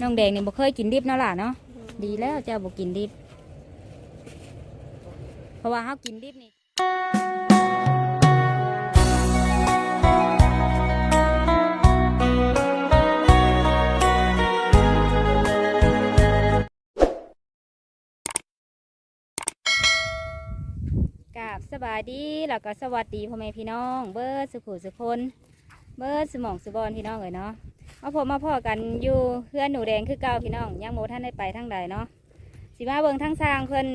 น้องแดงนี่บ่เคยกินดิบเนาะล่ะเนาะดีแล้วเจ้าบ่กินดิบ เพราะว่าเฮากินดิบนี่กราบสบายดีแล้วก็สวัสดีพ่อแม่พี่น้อง เบิร์ดสุขุสุคนเบิร์ดสมองสุบอนพี่น้องเลยเนาะ มาพบมาพ่อกันอยู่เพื่อนหนูแดงคือเก่าพี่น้องยังโมท่านได้ไปทั้งใดเนาะสิมาเบิ่งทั้งสร้างเพิ่น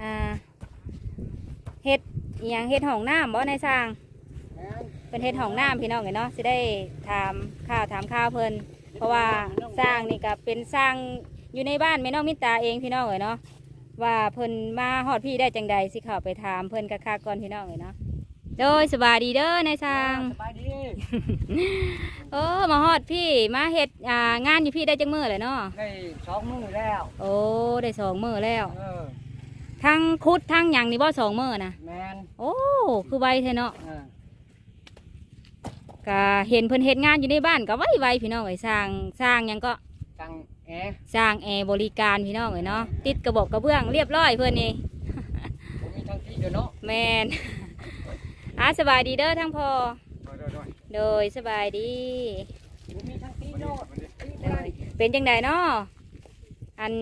อ่าเฮ็ดอย่างเฮ็ดห้องน้ำบ่ในสร้างเป็นเฮ็ดห้องน้ำพี่น้องเลยเนาะสิได้ถามข่าวถามข่าวเพิ่นเพราะว่าสร้างนี่ก็เป็นสร้างอยู่ในบ้านแม่น้องมิตาเองพี่น้องเลยเนาะว่าเพิ่นมาฮอดพี่ได้จังใดสิเข้าไปถามเพิ่นกะคักก่อนพี่น้องเลยเนาะ โดยสบายดีเด้อในายสร้าง สบายดีเออมาฮอดพี่มาเฮ็ดอ่างานอยู่พี่ได้จังมือเลยเนาะได้สองมือแล้วโอ้ได้สองมือแล้วเออทั้งคุดทั้งหยังนี่บ่สองมือนะแมนโอ้คือไวแท้เนาะเออก็เห็นเพิ่นเฮ็ดงานอยู่ในบ้านก็ไวไวพี่น้องเอ้ยสร้างสร้างหยังก็ตังแอร์สร้างแอร์บริการพี่น้องเอ้ยเนาะติดกระบอกกระเบื้องเรียบร้อยเพิ่นนี่ผมมีทั้งที่เดียวเนาะแมน อะสบายดีเด้อทั้งพ่อโดยโดยโดยสบายดีผมมีทั้งที่เนาะโดยเป็นจังใดเนาะอัน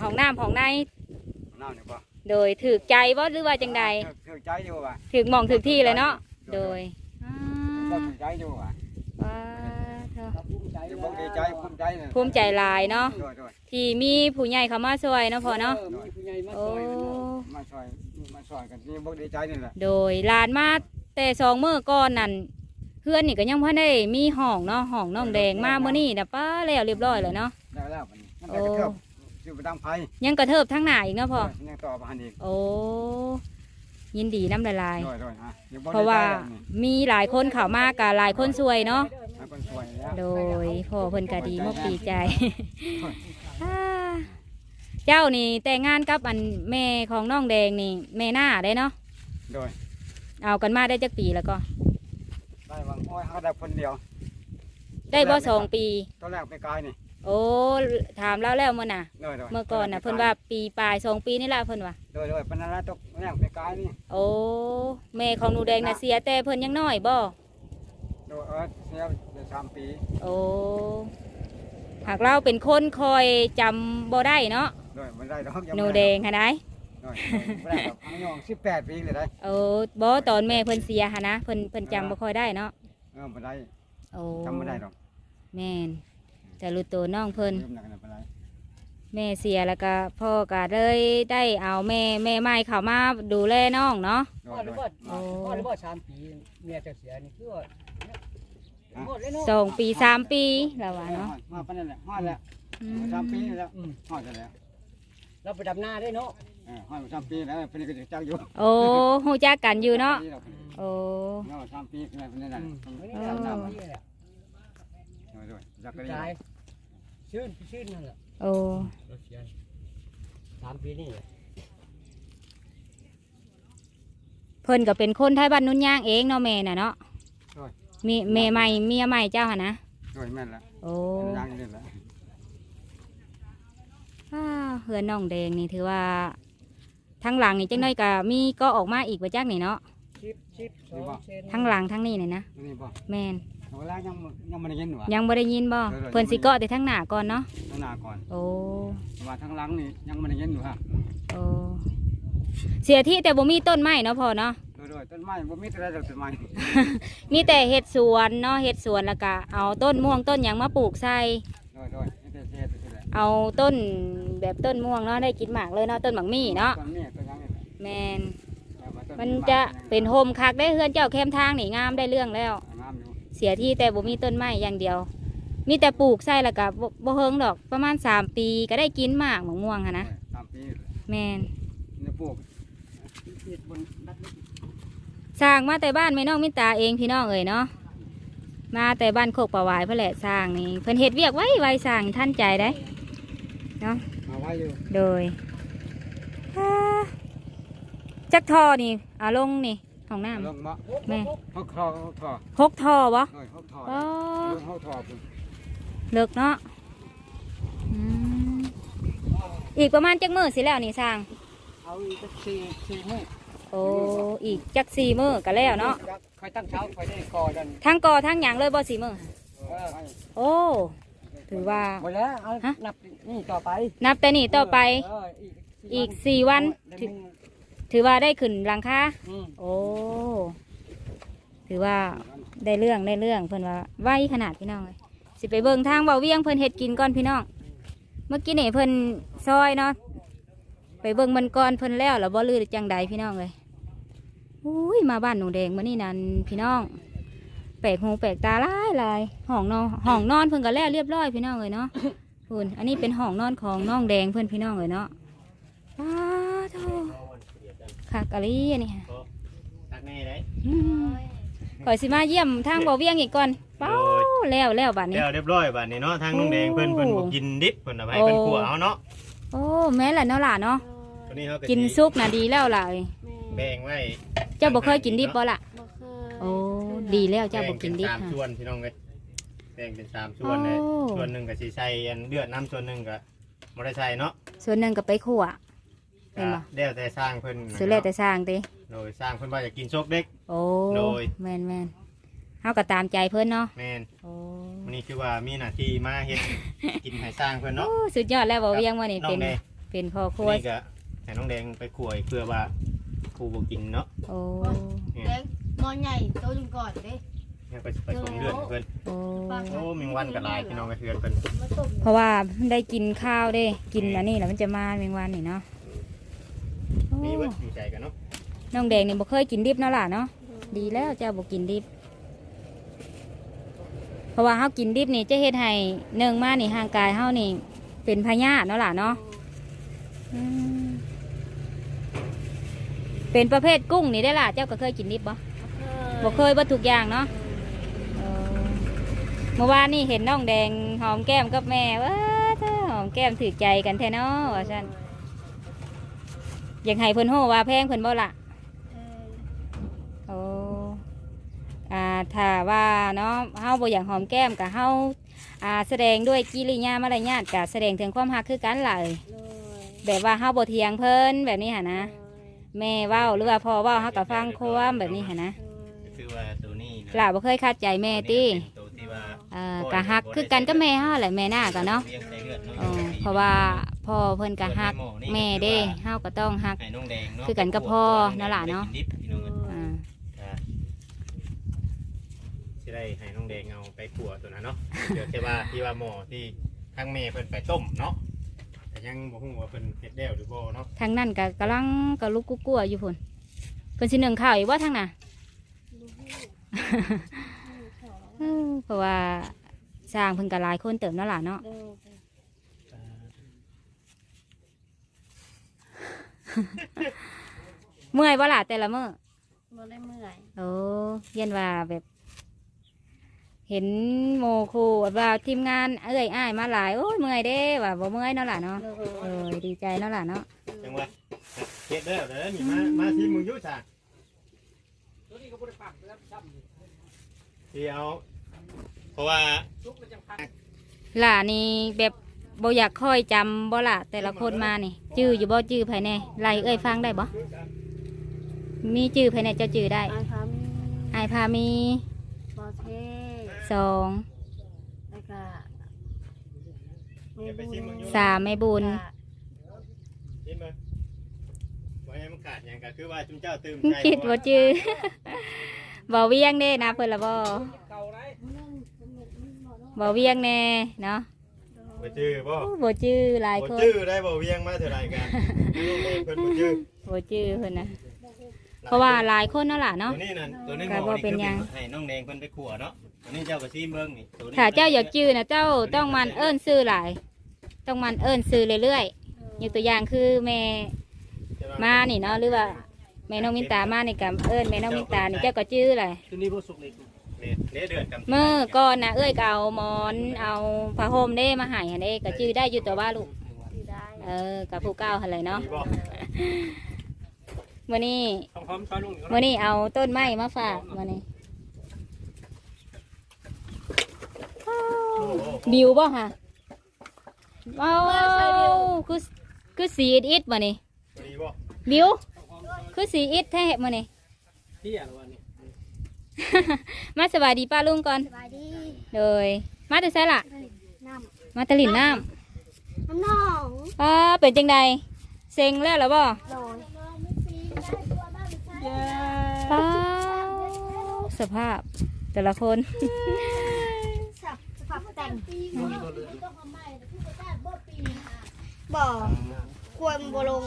ห้องน้ำห้องในน้ำเนี่ยป่ะโดยถือใจบ่หรือว่าจังใดถือใจอยู่ป่ะถึงหมองถึงที่เลยเนาะโดยอ่าก็ถือใจอยู่ป่ะว้าเถอะภูมิใจอยู่บ่ดีใจภูมิใจเนี่ยภูมิใจหลายเนาะโดยโดยที่มีผู้ใหญ่เข้ามาช่วยเนาะพ่อเนาะมีผู้ใหญ่มาโอ้ ซอยมาซอยมาซอยกันนี่บ่ดีใจนี่แหละโดยหลานมาแต่สองมื้อก่อนนั่นเพื่อนนี่ก็ยังพ่ได้มีห้องเนาะห้องน้องแดงมาเมื่อนี้นะป้าแล้วเรียบร้อยเลยเนาะได้แล้วมันมันได้กระเทิบอยู่ไปดังไฟยังกระเทิบทั้งหน้าอีกเนาะพ่อยังต่อมาหันอีกโอ้ยินดีน้ำละลายโดยโดยฮะอยู่บ่เพราะว่ามีหลายคนเข้ามากับหลายคนช่วยเนาะ ให้คนสวยแล้ว โดยพ่อเพิ่นก็ดีมกดีใจ อ่า เจ้านี่แต่งงานกับอันแม่ของน้องแดงนี่แม่หน้าได้เนาะโดยเอากันมาได้จักปีแล้วก็ ได้วางอ้อยเขาได้คนเดียวได้บ่สองปี ตอนแรกไปกายนี่โอ้ถามแล้วแล้วเมื่อน่ะ โดยโดยเมื่อก่อนน่ะเพิ่นว่าปีปลายสองปีนี่ละเพิ่นว่าโดยโดยปนนั้นตกแรกไปกายนี่โอ้แม่ของหนูแดงน่ะเสียแต่เพิ่นยังน้อยบ่โดยเออเสียไปสามปีโอ้หากเราเป็นคนคอยจำบ่ได้เนาะ โดยมันได้ดอกยังหนูไม่แดได้งค่ะได้โดยไม่ได้ดอกอันยองสิบแปดปีเลยได้โอ้บ่ตอนแม่เพิ่นเสียค่ะนะเพิ่นเพิ่นจำบ่ค่อยได้เนาะเออไม่ได้โอ้จำไม่ได้ดอกแม่นแต่รู้ตัวน้องเพิ่นลืมหนักหนักไปไรแม่เสียแล้วก็พ่อก็เลยได้เอาแม่แม่ใหม่เข้ามาดูแลน้องเนาะโดพ่อยหโดรืยอว่าโอ้พ่อหรือว่าสามปีเมียจะเสียนี่คือว่าหมดเลยเนาะสองปีสามปีแล้วว่าเนาะมาปานนั่นแหละฮอดแล้วอืสามปีแล้วอืมฮอดแล้ว เราไปดำนาได้เนาะเออฮอดสามปีแล้วเพิ่นก็จะจักอยู่โอ้หูจักกันอยู่เนาะโอ้เนาะสามปีแล้วเพิ่นนั่นอืน่ะมไม่ได้ดำนาไม่ได้แหละโดยโดยจักก็ตาได้ยชื่นชื่นนั่นแหละโอ้เราเสียสามปีนี่เพิ่นก็เป็นคนไทยบ้านนุ่นย่างเองเนาะแม่น่ะเนาะมีแม่ใหม่เมียใหม่เจ้าหั่นนะโดยแม่นละโอ้เป็นยางนี่แหละ อ้าวเฮือนน้องแดงนี่ถือว่าทั้งหลังนี่จังน้อยก็มีก็ออกมาอีกว่าจักนี่เนาะชิปชิปสองเซนทั้งหลังทั้งนี้นี่นะนี่บ่แม่นเวลายังยังไม่ได้ยินหนูยังบ่ได้ยินบ่เดี๋ยวๆเพิ่นสิเกาะแต่ทั้งหน้าก่อนเนาะข้างหน้าก่อนโอ้แต่ว่าทางหลังนี่ยังไม่ได้ยินหนูฮะโอ้เสียที่แต่บ่มีต้นไม้เนาะพ่อเนาะโดยโดยต้นไม้บ่มีอะไรดอกต้นไม้มีแต่เห็ดสวนเนาะเห็ดสวนแล้วก็เอาต้นม่วงต้นหยังมาปลูกใส่โดยโดยนี่แต่เฮ็ดนี่แหละเอาต้น แบบต้นม่วงเนาะได้กินหมากเลยเนาะต้นหมากมี่เนาะต้นนี้ต้นยังนี่แหละแมนแต่ว่าต้มันจะเป็นโฮมคักได้เฮือนเจ้าแคมทางนี่งามได้เรื่องแล้ว งามอยู่เสียที่แต่บ่มีต้นไม้อย่างเดียว มีแต่ปลูกใส่แล้วก็บ่บ่เฮิงดอกประมาณสามปีก็ได้กินหมากหมากม่วงค่ะนะสามปีแมนนี่ปลูกเฮ็ดบนดัดนี่สร้างมาแต่บ้านไม่น้องมิตาเองพี่น้องเอ๋ยเนาะมาแต่บ้านโคกประวายเพื่อแหละสร้างนี่เพิ่นเฮ็ดเวียกไว้ไว้สร้างท่านใจได้มาไว้อยู่ โดยอ่าจักทอนี่เอาลงนี่ห้องน้ลงมาำแม่เฮาคอเฮาทอหกทอวะโดยเฮาทออ๋อเฮาทอพุ่นเลิกเนาะอีกประมาณจักมื้อสิแล้วนี่สร้างเอาอีกสักสี่สี่มื้อโอ้อีกจักสี่มื้อก็แล้วเนาะคอยตั้งเช้าคอยได้ก่อดันทั้งกอทั้งหยังเลยบ่สี่มื้อเออโอ้ ถือว่า หมดแล้วเอาฮะ นับนี่ต่อไปนับแต่นี่ต่อไปเอออีกอีกสี่วันเดืถืออนหนึ่งถือว่าได้ขึ้นหลังคาอืมโอ้ ถือว่าได้เรื่องได้เรื่องเพิ่นว่าไวขนาดพี่น้องเลยสิไปเบิ่งทางเบาเวียงเพิ่นเฮ็ดกินก่อนพี่น้อง เมื่อกี้นี่เพิ่นซอยเนาะ ไปเบิ่งมันก่อนเพิ่นแล้วแล้วบ่ลือจังใดพี่น้องเลยอุ้ยมาบ้านหนูแดงมื้อนี้นั่นพี่น้อง แปลกหูแปลกตาหลายหลายห้องนอนห้องนอนเพิ่นก็แล้วเรียบร้อยพี่น้องเลยเนาะคุณอันนี้เป็นห้องนอนของน้องแดงเพิ่นพี่น้องเลยเนาะป้าโธ่คักกะลีอันนี้ค่ะตักแน่ได้อืมข่อยสิมาเยี่ยมทางบ่อเวียงอีกก่อนเป้าแล้วแล้วบัดนี้แล้วเรียบร้อยบัดนี้เนาะทางน้องแดงเพิ่นเพิ่นบ่กินดิบเพิ่นเอาไปให้เพิ่นขัวเอาเนาะโอ้แม่นแหละเนาะล่ะเนาะตัวนี้เฮาก็กินซุปน่ะดีแล้วล่ะเอ้ยแบ่งไว้เจ้าบ่เคยกินดิบบ่ล่ะบ่เคยโอ้ ดีแล้วเจ้าบ่กินดิบแบ่งเป็นสามค่ะ ส่วนพี่น้องเอ้ยแบ่งเป็นสามส่วนเลยโอ้ ส่วนหนึงก็สิใส่อันเลือดน้ำส่วนหนึงก็บ่ได้ใส่เนาะส่วนหนึงก็ไปขั่ว เห็ก็นบ่ แล้วแต่สร้างเพิ่นสุดแล้วแต่สร้างติโดยสร้างเพิ่นว่าจะกินซกเด็ก โอ้โดย แม่นแม่นเฮาก็ตามใจเพิ่นเนาะแม่นโอ้วันนี้คือว่ามีหน้าที่มาเฮ็ด กินให้สร้างเพิ่นเนาะ โอ้สุดยอดแล้วบ่อเวียงว่านี่น้อเป็งนแดงเป็นพ่อครัวนี่ก็ให้น้องแดงไปขัวอีกเพื่อว่าครูบ่กินเนาะโอ้แดง มอนใหญ่โตจุงก่อนเด้เนี่ยไปไปส่งเลือดให้เพิ่นโอ้โอ้แมงวันก็หลายพี่น้องก็เทือนเพิ่นมาต้มเพราะว่าได้กินข้าวเด้ กินอันนี้แล้วมันจะมาแมงวันนี่เนาะโอ้มีเบิดอยู่ใจกันเนาะน้องแดงนี่บ่เคยกินดิบเนาะล่ะเนาะดีแล้วเจ้าบ่กินดิบ เพราะว่าเฮากินดิบนี่จะเฮ็ดให้หนึ่งมานี่ห่างกายเฮานี่เป็นพยาธิเนาะล่ะเนาะอืมเป็นประเภทกุ้งนี่ได้อล่ะเจ้าก็เคยกินดิบบ่ บ่เคยบ่ทุกอย่างเนาะเออเมื่อวานนี่เห็นน้องแดงหอมแก้มกับแม่ว้าเธอหอมแก้มถือใจกันแท้เนาะว่าซั่นอยากให้เพิ่นโฮว่าแพงเพิ่นบ่ล่ะโอ้อ่าถ้าว่าเนาะเฮาบ่อยากหอมแก้มกับเฮาอ่าแสดงด้วยกิริยามารยาทกับแสดงถึงความรักคือกันล่ะเอ้ยแบบว่าเฮาบ่เถียงเพิ่นแบบนี้หั่นนะ แม่เว้าหรือว่าพ่อเว้าเฮาก็ฟังความแบบนี้หั่นนะก็คือว่า ตัวนี้นะล่ะบ่เคยคัดใจแม่ติเป็นตัวที่ว่าเอ่อก็ฮักคือกันกับแม่เฮาแหละแม่น่าก็เนาะเลี้ยงใส่เลือดเออเพราะว่าพ่อเพิ่นก็ฮักแม่เด้เฮาก็ต้องฮัก ให้น้องแดงเนาะคือกันกับพ่อนั่นล่ะเนาะไปกิดิบพี่น้องเอ้ยอ่าอ่าสิได้ให้น้องแดงเอาไปขัวตัวนั้นเนาะเดี๋ยวที่ว่าที่ว่าหมอที่ทั้งแม่เพิ่นไปต้มเนาะแต่ยังบ่ฮู้ว่าเพิ่นเฮ็ดแล้วหรือบ่เนาะทางนั้นก็กำลังก็ลุกกุ๊กลัวอยู่พุ่นเพิ่นสิหนึ่งข้าวอีกว่าทางน่ะ เออเพราะว่าสร้างเพิ่นก็หลายคนเติมนั่นล่ะเนาะเมื่อยบ่ล่ะแต่ละมื้อบ่ได้เมื่อยโอ้เย็นว่าแบบ เห็นโมครูว่าทีมงานเอ้ยอ้ายมาหลายโอ้ยเมื่อยเด้ว่าบ่เมื่อยเนาะล่ะเนาะเออดีใจเนาะล่ะเนาะจังว่าเฮ็ดแล้วเด้อนี่มา มาที่มึงอยู่จ้ะตัวนี้ก็บ่ได้ปักแล้วซ้ำ ที่เอา เพราะว่าลุกแล้วจังพักล่ะนี่แบบบ่อยากค่อยจำบ่ล่ะแต่ละคนมานี่จื้ออยู่บ่จื้อภายในไล่เอ้ยฟังได้บ่มีจื้อภายในเจ้าจื้อได้อาคามีอายพามีบ่เทสองแล้วก็เดี๋ยวไปชิมมึงอยู่สามไม่บุญชิมมึงบ่ให้มันขาดหยังก็คือว่าจุมเจ้าตื่มใจคิดบ่จื้อ บ่เวียงเด้นะเพิ่นละบ่เก่าไรบ่เวียงแน่เนาะบ่จื้อบ่โอ้บ่จื้อหลายบ่คนจื้อได้บ่เวียงมาเท่าไหร่กันลูกเองเพิ่นบ่จื้อบ่จื้อเพิ่นนะเพราะว่าหลายคนเนาะล่ะเนาะตัวนี้นั่นตัวนี้หก็มอบ่นี่เป็นคือหยังให้น้องแดงเพิ่นไปขัวเนาะตัวนี้เจ้าก็ซีเบิ่งนี่ตัวนี้ถ้าเจ้าอยากจื้อนะเจ้าต้องมันเอิ้นซื้อหลาย ต้องมันเอิ้นซื้อเรื่อยๆยกตัวอย่างคือแม่มานี่เนาะหรือว่า แม่น้องมินตามานี่กับเอิ้นแม่น้องมินตานี่เจ้าก็จื้อเลยตัวนี้บ่สุกเลยเนี่ยเนี่ยเดือดกำเมื่อก่อนนะเอ้ยก็เอาหมอนเอาผ้าห่มเด้มาใหายหันเด้ก็จื้อได้อยู่ตัวว่าลูกสิได้เออกับผู้เก้าหันเลยเนาะมีบ่มื่อนี้ต้องพร้อมซอยลุงมื่อนี้เอาต้นไม้มาฝากมื่อนี้โอ้โหบิวบ่ฮะว้าวคือคือสีอิดอิดมานี่พอดีบ่บิว คือสีอิดแท้มานี่ที่อะไรวะนี่มาสบายดีป้าลุงก่อน สบายดีเลยมาแต่ไสล่ะน้มาตะลินน้ำน้ำหนองำป้าเป็นจังใดเซ็งแล้วเหรอบ่โดยป้าสภาพแต่ละคน สับสภาพแต่งบ่ควรมันบ่ลง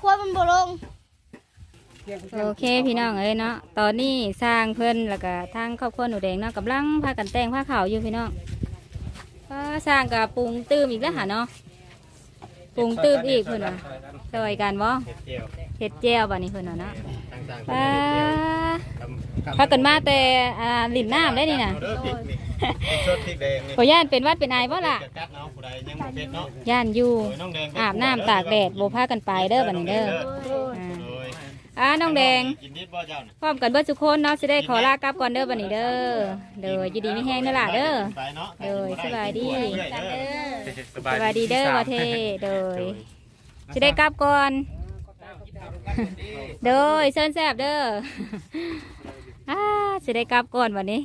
ควรมันบ่ลง โอเคพี่น้องเอ้ยเนาะตอนนี้สร้างเพิ่นแล้วก็ทางครอบครัวหนูแดงเนาะกำลังพากันแต่งผ้าขาวอยู่พี่น้องป้าสร้างกับปรุงตื้มอีกแล้วหะเนาะปรุงตื้มอีกเพิ่นว่าซอยกันบ่เฮ็ดเจียวเห็ดเจียวบ่นี่เพิ่นว่าเนาะต่างๆป้าทำ พากันมาแต่อ่าลิ้นน้ำได้นี่น่ะเอาเด้อพริกนี่พริกสดพริกแดงนี่บ่ย่านเป็นหวัดเป็นไอบ่ล่ะจะกัดเอาผู้ใดยังบ่เป็นเนาะย่านอยู่โดยน้องแดงอาบน้ำตากแดดบ่พากันไปเด้อบัดนี้เด้ออ่าโดยอ่าน้องแดง กินนิดบ่เจ้าน่ะพร้อมกันเบิดทุกคนเนาะสิได้ขอลากลับก่อนเด้อบัดนี้เด้อเด้อยินดีมีแฮงเด้อล่ะเด้อ ไปเนาะโดยสบายดีสสวัสดีเด้อว่าเทเด้อสิได้กลับก่อนเด้อเชิญแซ่บเด้อ อ่าสิได้กลับก่อนวันนี้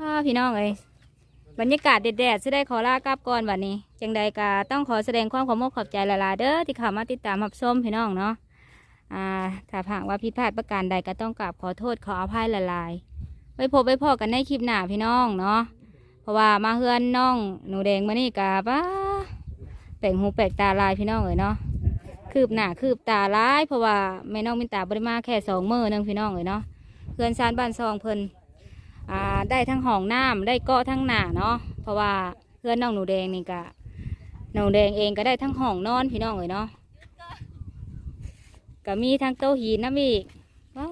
อ่าพี่น้องเอ้ยบรรยากาศแดดๆสิได้ขอลากลับก่อนวันนี้ จังใดกาต้องขอแสดงความขอบคุณขอบใจหลายๆเด้อที่เข้ามาติดตามรับชมพี่น้องเนาะอ่าถ้าหากว่าผิดพลาดประการใดก็ต้องกราบขอโทษขออภัยหลายๆไว้พบไว้พอกันในคลิปหน้าพี่น้องเนาะเพราะว่ามาเฮือนน้องหนูแดงมานี่กาป้าแปลกหูแปลกตาลายพี่น้องเอ๋ยเนาะ คืบหน้าคืบตาลายเพราะว่าแม่น้องมินตาบริมาแค่สองมือนึงพี่น้องเอ๋ยเนาะเพื่อนซานบ้านซองเพิ่นอ่าได้ทั้งห้องน้ำได้เกาะทั้งหน้าเนาะเพราะว่าเพื่อนน้องหนูแดงนี่กะหนูแดงเองก็ได้ทั้งห้องนอนพี่น้องเอ๋ยเนาะก็มีทั้งโต๊ะหินน้ำอีกว้า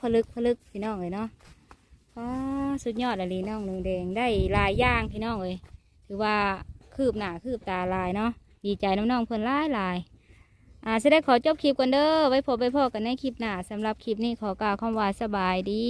ผลึกผลึกพี่น้องเอ๋ยเนาะว้าสุดยอดเลยน้องหนึ่งแดงได้ลายย่างพี่น้องเอ้ยถือว่าคืบหน้าคืบตาลายเนาะดีใจน้องเพื่อนลายลาย อ่าจะได้ขอจบคลิปกันเด้อไว้พบไปพอกันในคลิปหน้าสำหรับคลิปนี้ขอกล่าวคำว่าสบายดี